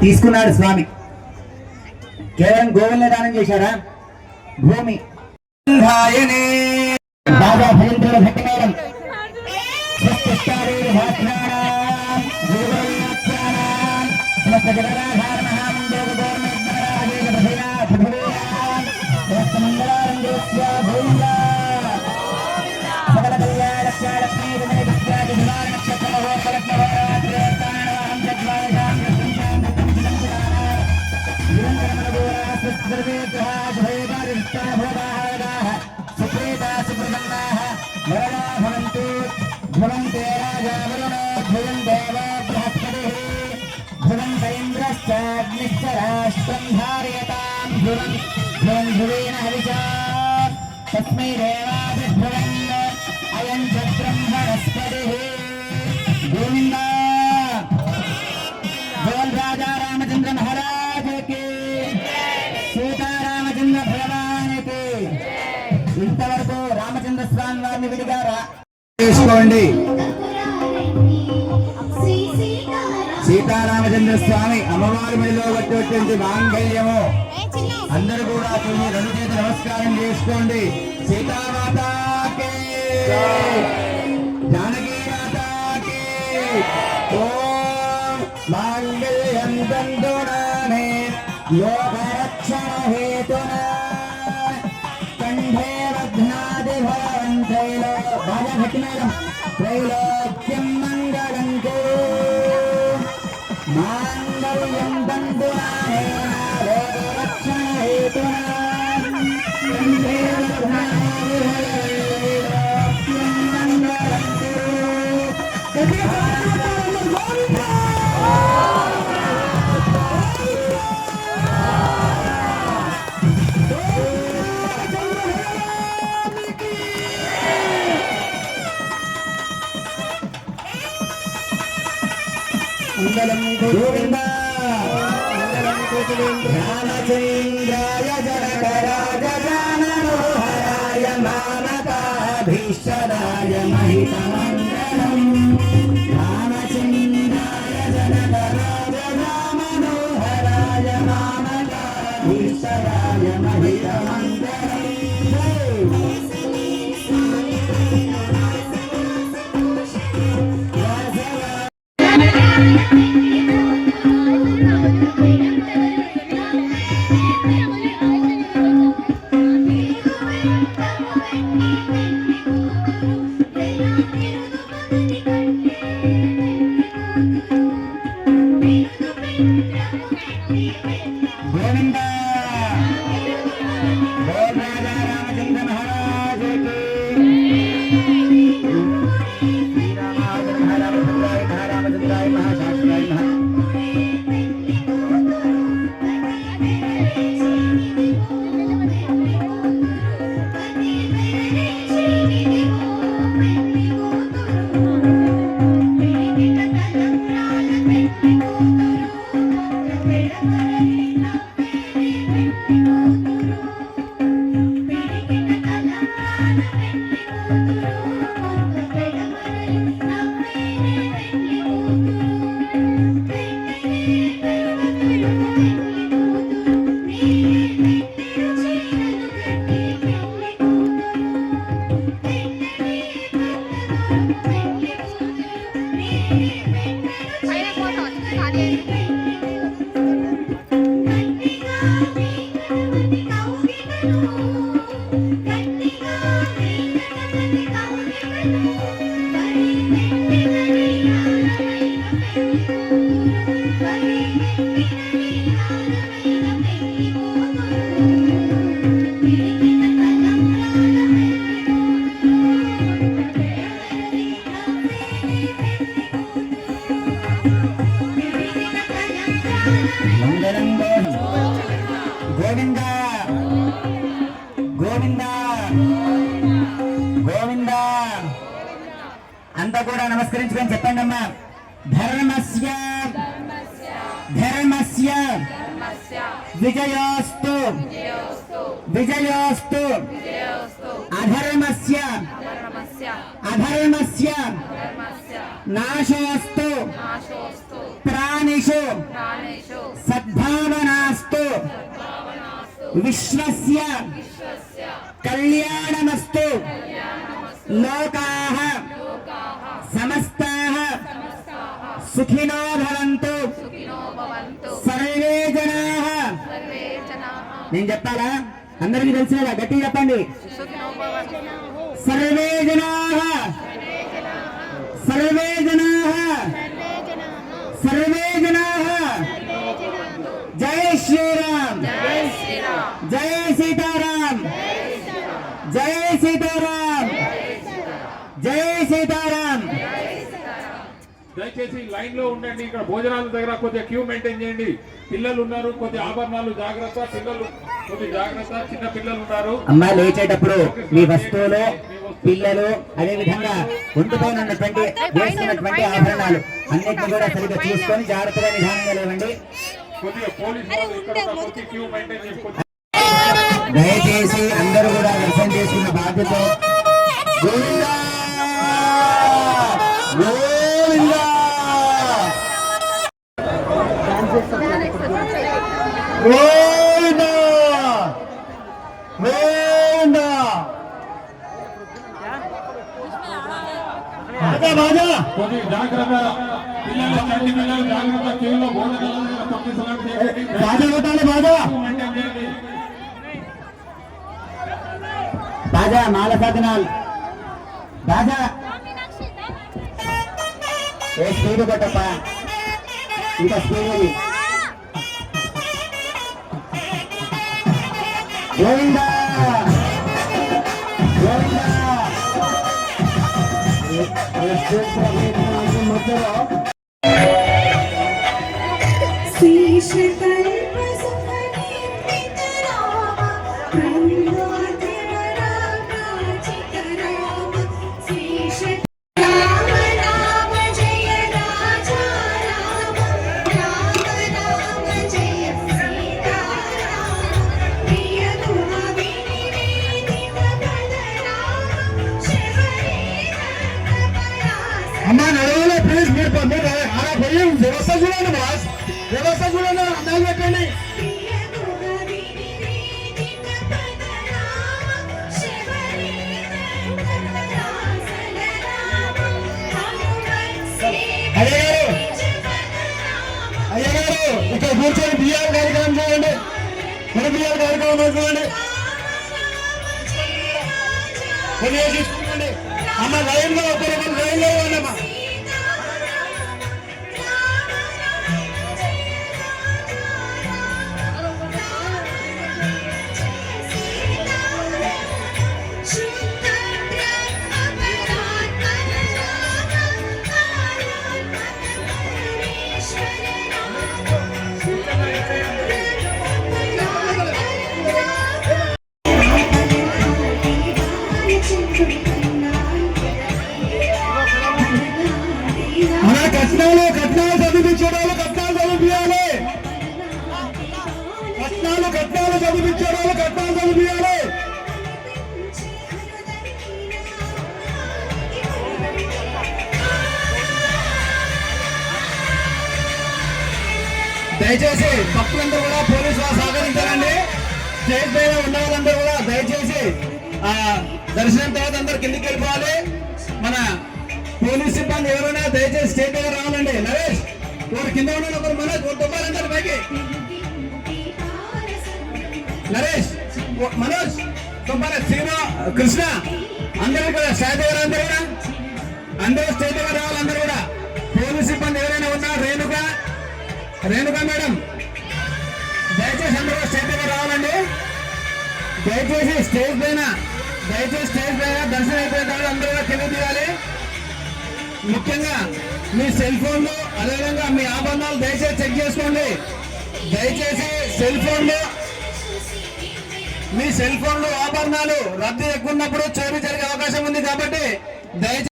తీసుకున్నాడు స్వామి. కేవలం గోవుల్ని దానం చేశారా భూమి. బాబా భయంకర భక్తి మేడం. సృష్టిష్టారే రాష్ట్రం ధారయతాం ధ్రువం ధ్రువం ధ్రువేణ హవిషా తస్మై దేవాభిభ్రువం అయం చ బ్రహ్మణస్పతిः గోవింద గోల్ రాజా రామచంద్ర మహారాజుకి సీతారామచంద్ర భగవానికి ఇంతవరకు రామచంద్ర స్వామి వారిని విడిగారా చేసుకోండి సీతారామచంద్ర స్వామి అమ్మవారి మెడలో వచ్చేటువంటి మాంగళ్యము. అందరూ కూడా కొన్ని రెండు చేతి నమస్కారం చేసుకోండి. సీతామాతాకి జానకి మాతాకి ఓం మాంగళ్యం తంతునానే లోకరక్షణ హేతునా కంఠే బధ్నాది భవన్ త్రైలో బాగా గట్టి మేడం మంగళం గోవింద. మంగళం రామచంద్రాయ జనకరాజ జానమోహరాయ మామకాభీశ్వరాయ మహితమంగళం గోవింద పైన గోవింద. అంతా కూడా నమస్కరించుకొని చెప్పండి అమ్మా. ధర్మస్య. ధర్మస్య. విజయోస్తు. విజయోస్తు. అధర్మస్య. అధర్మస్య. నాశోస్తు. ప్రాణిషు. సద్భావనాస్తు. విశ్వస్య. కళ్యాణమస్తు లోకాః సమస్తాః సుఖినో భవంతు సుఖినో భవంతు సర్వే జనాః సర్వే జనాః నేను చెప్పాలా అందరికీ తెలిసిన గట్టిగా చెప్పండి సుఖినో భవంతు సర్వే జనాః సర్వే జనాః సర్వే జనాః జై శ్రీరామ్ దయచేసి లైన్లో ఉండండి ఇక్కడ భోజనాల దగ్గర కొద్దిగా క్యూ మెయింటైన్ చేయండి పిల్లలు ఉన్నారు కొద్ది ఆభరణాలు జాగ్రత్త పిల్లలు కొద్ది జాగ్రత్త చిన్న పిల్లలు ఉన్నారు అమ్మ లేచేటప్పుడు మీ వస్తువులు పిల్లలు అదే విధంగా ఒంటిపైన ఉన్నటువంటి వేసుకున్నటువంటి ఆభరణాలు అన్నిటిని కూడా సరిగ్గా చూసుకొని జాగ్రత్తగా నిదానంగా లేవండి కొద్దిగా పోలీస్ క్యూ మెయింటైన్ చేసుకోండి దయచేసి అందరూ కూడా దర్శనం చేసుకున్న బాధ్యత! గోవిందా! గోవిందా! గోవిందా! బాజా, బాజా! కొద్ది జాగ్రత్త పిల్లలు చంటి పిల్లలు జాగ్రత్త క్యూలో భోజనాల దగ్గర తొక్కిసలాట చేయండి బాజా కొట్టాలి బాజా క్యూ మెయింటైన్ చేయండి బాజా మాల సాధనాలు. బాజా ఏ స్పీడ్ కొట్టప్ప? ఇంకా స్పీడ్ ఇది. గోవిందా గోవిందా. See, she చూడండి బాస్ వ్యవస్థ చూడండి అర్థం పెట్టండి. అయ్యగారు అయ్యగారు ఇక్కడ కూర్చొని బియ్యాల కార్యక్రమం చూడండి మన బియ్యాల కార్యక్రమం చూడండి కొన్ని చూసుకోండి అమ్మ లైన్లో ఒకరు లైన్లో ఉండమ్మా చదివించాలి కట్నాలు చదివించడాలు కట్నాలు చదివించాలి కట్నాలు కట్నాలు చదివించడాలు కట్నాలు చదివించాలి దయచేసి భక్తులందరూ కూడా పోలీసు వారు సహకరించాలండి. స్టేజ్ పైన ఉన్న వాళ్ళందరూ కూడా దయచేసి దర్శనం తర్వాత అందరు కిందికి వెళ్ళిపోవాలి. పోలీస్ సిబ్బంది ఎవరైనా దయచేసి స్టేట్ దగ్గర రావాలండి. నరేష్ ఒకరు కింద ఉన్న ఒకరు మనోజ్ ఒకరు పైకి. నరేష్ మనోజ్ తొమ్మాల శ్రీను కృష్ణ అందరూ కూడా స్టేట్ దగ్గర అందరూ కూడా. అందరూ స్టేట్ దగ్గర రావాలి అందరూ కూడా. పోలీస్ సిబ్బంది ఎవరైనా ఉన్నా రేణుక రేణుక మేడం దయచేసి అందరూ స్టేట్ దగ్గర రావాలండి. దయచేసి స్టేజ్ పైన దయచేసి స్టేజ్ పైన దర్శనం అయిపోయిన తర్వాత అందరూ కూడా కింద తీయాలి ముఖ్యంగా మీ సెల్ ఫోన్లు అదేవిధంగా మీ ఆభరణాలు దయచేసి చెక్ చేసుకోండి. దయచేసి సెల్ ఫోన్లు మీ సెల్ ఫోన్లు ఆభరణాలు రద్దు ఎక్కువ ఉన్నప్పుడు చోరీ జరిగే అవకాశం ఉంది కాబట్టి దయచేసి